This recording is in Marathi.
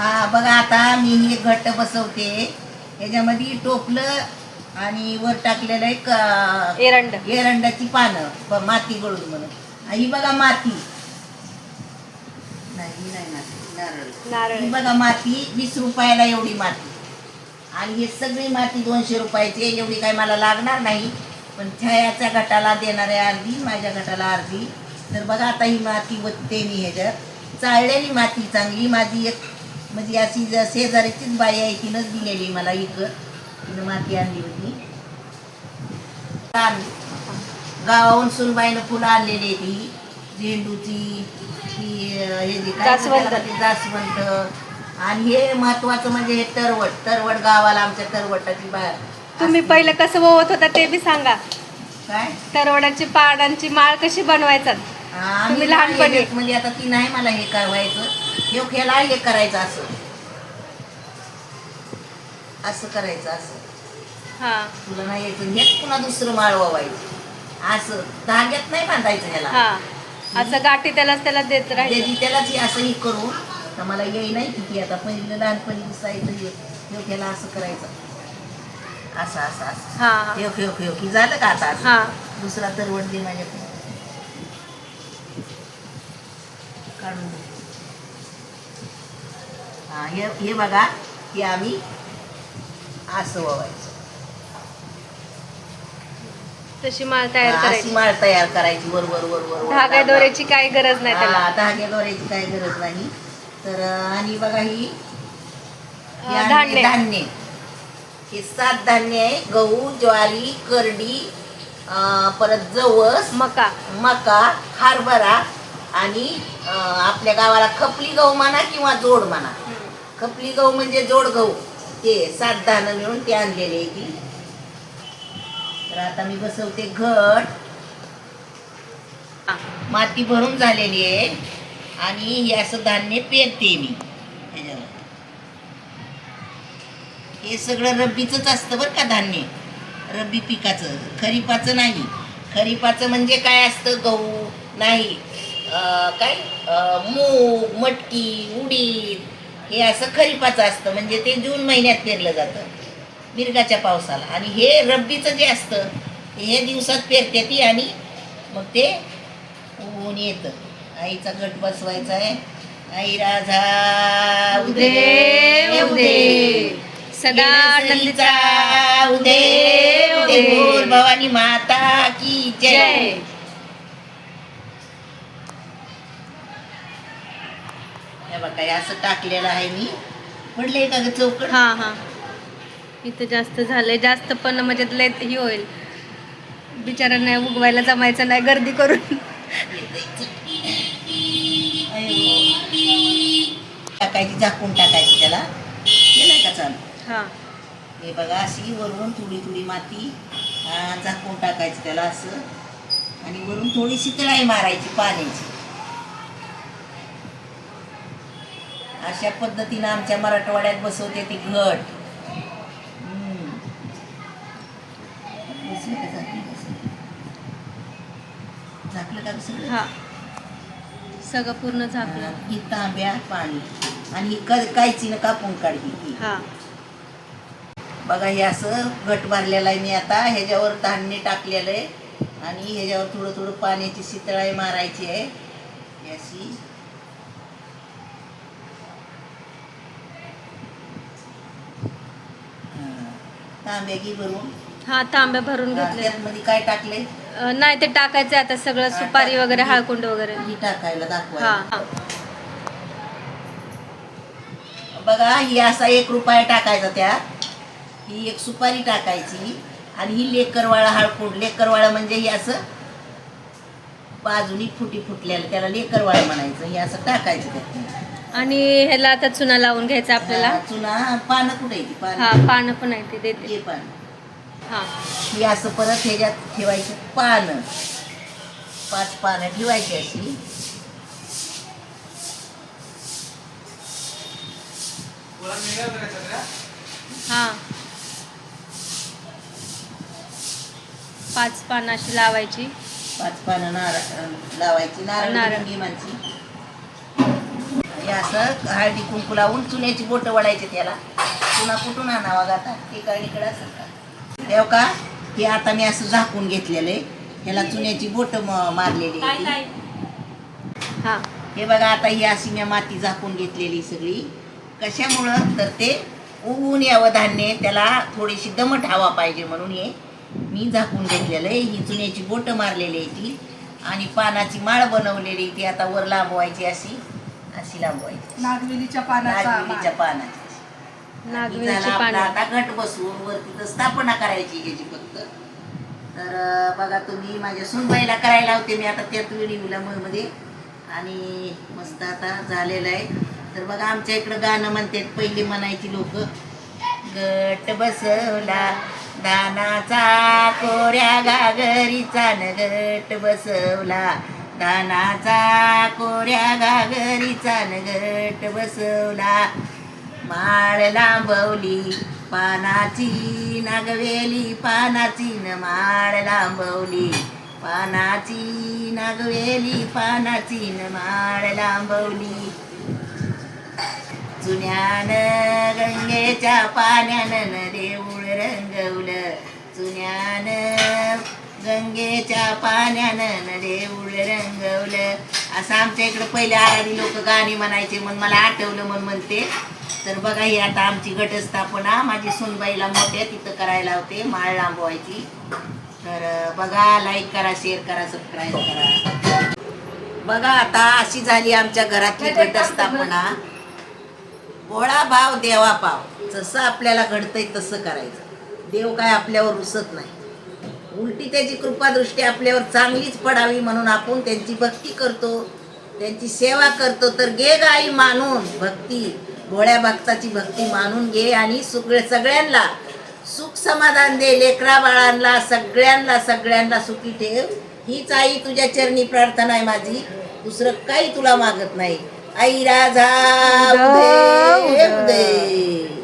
हा बघा आता मी हे घट्ट बसवते. याच्यामध्ये टोपलं आणि वर टाकलेलं एक एरंड. एरंडाची पानं माती गळून म्हणून. ही बघा माती. नाही नाही माती नारळ. नारळ. बघा माती वीस रुपयाला एवढी माती. आणि ही सगळी माती दोनशे रुपयाची. एवढी काय मला लागणार नाही. पण छायाच्या गटाला देणार आहे अर्धी माझ्या गटाला अर्धी. तर बघा आता ही माती वतते मी ह्याच्यात. चाळलेली माती चांगली माझी एक म्हणजे अशी ज- शेजारीचीच बाई आहे तिनंच दिलेली मला इकत तिनं माती आणली होती. गावाहून सुनबाईनं फुलं आणलेली आहे ती. झेंडूची ती अं, हे जी काय जास्वंद. म्हणतात ते जास्वंद आणि हे महत्वाचं म्हणजे हे तरवड तरवड गावाला आमच्या तरवटाची बाहेर तुम्ही पहिलं कसं ओवत होता ते बी सांगा. काय? तरवडाची पाडांची माळ कशी बनवायचा? आम्ही तुम्ही लहानपणी- लहानपणी. म्हणजे आता ती नाही मला हे करायचं. हे खेळा हे करायचं असं. असं करायचं असं. हा. तुला नाही यायचं. हेच पुन्हा दुसरं माळ व्हायचं असं. धाग्यात नाही बांधायचं ह्याला. हा. असं गाठी त्यालाच त्याला देत त्याची त्यालाच हे असंही करू तर मला येई नाही किती आता पहिलं लहानपणी दिसायचं हे हे असं करायचं. असं असं असं. हा. हा. ठेव की झालं का आता असं? हा. दुसरा तरवड दे माझ्याकडे. काढून दे. हा हे हे बघा हे आम्ही असं ववायचं तशी माळ तयार अशी करायची. माळ तयार करायची. वर वर वर वर वर. धागा दोऱ्याची काही गरज नाही त्याला. हा, काही गरज नाही. तर अं, आणि बघा ही हे अं, आहे धान्य. धान्य. हे सात धान्य आहे. गहू ज्वारी करडी अं, परत जवस मका. मका हरभरा आणि अं, आपल्या गावाला खपली गहू म्हणा किंवा जोड म्हणा. खपली गहू म्हणजे जोड गहू ते सात दाणं मिळून ते आणलेले आहे ती तर आता मी बसवते घट. माती भरून झालेली आहे. आणि हे असं धान्य पेरते मी. ह्याच्यावर. हे सगळं रब्बीचंच असतं बरं का धान्य. रब्बी पिकाचं. खरीपाचं नाही. खरीपाचं म्हणजे काय असतं? गहू. नाही. काय? मूग मटकी उडीद हे असं खरीपाचं असतं म्हणजे ते जून महिन्यात पेरलं जातं मिरगाच्या पावसाला. आणि हे रब्बीचं जे असतं हे दिवसात पेरते ती आणि मग ते ऊन येतं. आईचा गट बसवायचा आहे. आई राधा उदे उदे. सदा उदे उदे. भवानी माता की जय. बघा असं टाकलेलं आहे मी. पडले का ग चौकट हा हा. इथं जास्त झालंय. जास्त पण म्हणजे लय ही होईल. बिचारांना उगवायला जमायचं नाही गर्दी करून. टाकायची झाकून टाकायची त्याला. केलाय का चालू? हा. हे बघा अशी वरून थोडी थोडी माती हा, झाकून टाकायची त्याला असं. आणि वरून थोडीशी तळाई मारायची पाण्याची. अशा पद्धतीनं आमच्या मराठवाड्यात बसवते ती घट. झाकलं का सगळं? सगळं हा पूर्ण झाकलं. हा, तांब्या पाणी आणि ही कायचीनं कापून काढली ही हा. बघा हे असं घट भरलेलं आहे मी आता. ह्याच्यावर धान्य टाकलेलं आहे. आणि ह्याच्यावर थोडं थोडं पाण्याची शितळाई मारायची आहे. अशी तांब्या घे भरून. हा तांब्या भरून घेतले काय टाकले नाही ते टाकायचे आता सगळं सुपारी. वगैरे हळकुंड वगैरे. ही टाकायला दाखवा हा. बघा ही असा एक रुपया टाकायचा त्यात. ही एक सुपारी टाकायची. आणि ही लेकरवाळा हळकुंड. लेकरवाळा म्हणजे ही असं बाजूनी फुटी फुटलेलं त्याला लेकरवाळा म्हणायचं. हे असं टाकायचं त्यात. आणि ह्याला आता चुना लावून घ्यायचा आपल्याला. चुना. पानं कुठे आहे ती? हा पानं पानं पण आहे ते देते. हे पान. हा. ही असं परत ह्याच्यात ठेवायची पानं. पाच पानं ठेवायची अशी. हा. पाच पानं अशी लावायची. पाच पानं नारळ लावायची. नारळ नारळ. मुंगी माणची हे असं हळदी कुंकू लावून चुन्याची बोटं वडायचे त्याला. चुना कुठून आणावा गाता ते कळणीकडे असेल का तेव्हा का? हे आता मी असं झाकून घेतलेलं आहे. ह्याला चुन्याची बोटं म- मारलेली आहे ती. हा. हे बघा आता ही अशी मी माती झाकून घेतलेली सगळी. कशामुळं? तर ते उगवून यावं धान्य त्याला थोडीशी दमट हवा पाहिजे म्हणून हे मी झाकून घेतलेलं आहे. ही चुन्याची बोटं मारलेली आहे ती. आणि पानाची माळ बनवलेली ती आता वर लांबवायची अशी. अशी लांबवायची. नागवेलीच्या पानाचा नागवेलीच्या पानाची. ही नागवेलीची पानं आता घट बसवून वरती तर स्थापना करायची ह्याची फक्त. तर अं, बघा तुम्ही माझ्या सुनबाईला करायला होते मी आता त्यात व्हिडिओला मध्ये. आणि मस्त आता झालेलं आहे. तर बघा आमच्या इकडं गाणं म्हणतात पहिली म्हणायची लोक गट बसवला दानाचा कोऱ्या गागरीचा न गट बसवला दानाचा कोऱ्या घागरीचा न बसवला. माळ लांबवली पानाची नागवेली पानाची न माळ लांबवली. पानाची नागवेली पानाची न माळ लांबवली. जुन्यानं गंगेच्या पाण्यानं देऊळ रंगवलं जुन्यानं गंगेच्या पाण्यानं न देऊळ रंगवलं. असं आमच्या इकडं पहिले आराधी लोक गाणी म्हणायचे म्हणून मला आठवलं म्हणून म्हणते. तर बघा ही आता आमची घटस्थापना. माझी सुनबाईला मोठ्या तिथं करायला होते माळ लांबवायची. तर बघा लाईक करा शेअर करा सबस्क्राईब करा. बघा आता अशी झाली आमच्या घरातली घटस्थापना. गोळा भाव देवा पाव जसं आपल्याला घडतंय तसं करायचं. देव काय आपल्यावर रुसत नाही. उलटी त्याची कृपादृष्टी आपल्यावर चांगलीच पडावी म्हणून आपण त्यांची भक्ती करतो. त्यांची सेवा करतो. तर घे गाई मानून भक्ती. भोळ्या भक्ताची भक्ती मानून घे आणि सगळे सगळ्यांना सुख समाधान दे. लेकरा बाळांना सगळ्यांना सगळ्यांना सुखी ठेव. हीच आई तुझ्या चरणी प्रार्थना आहे माझी. दुसरं काही तुला मागत नाही. आई राजा उदे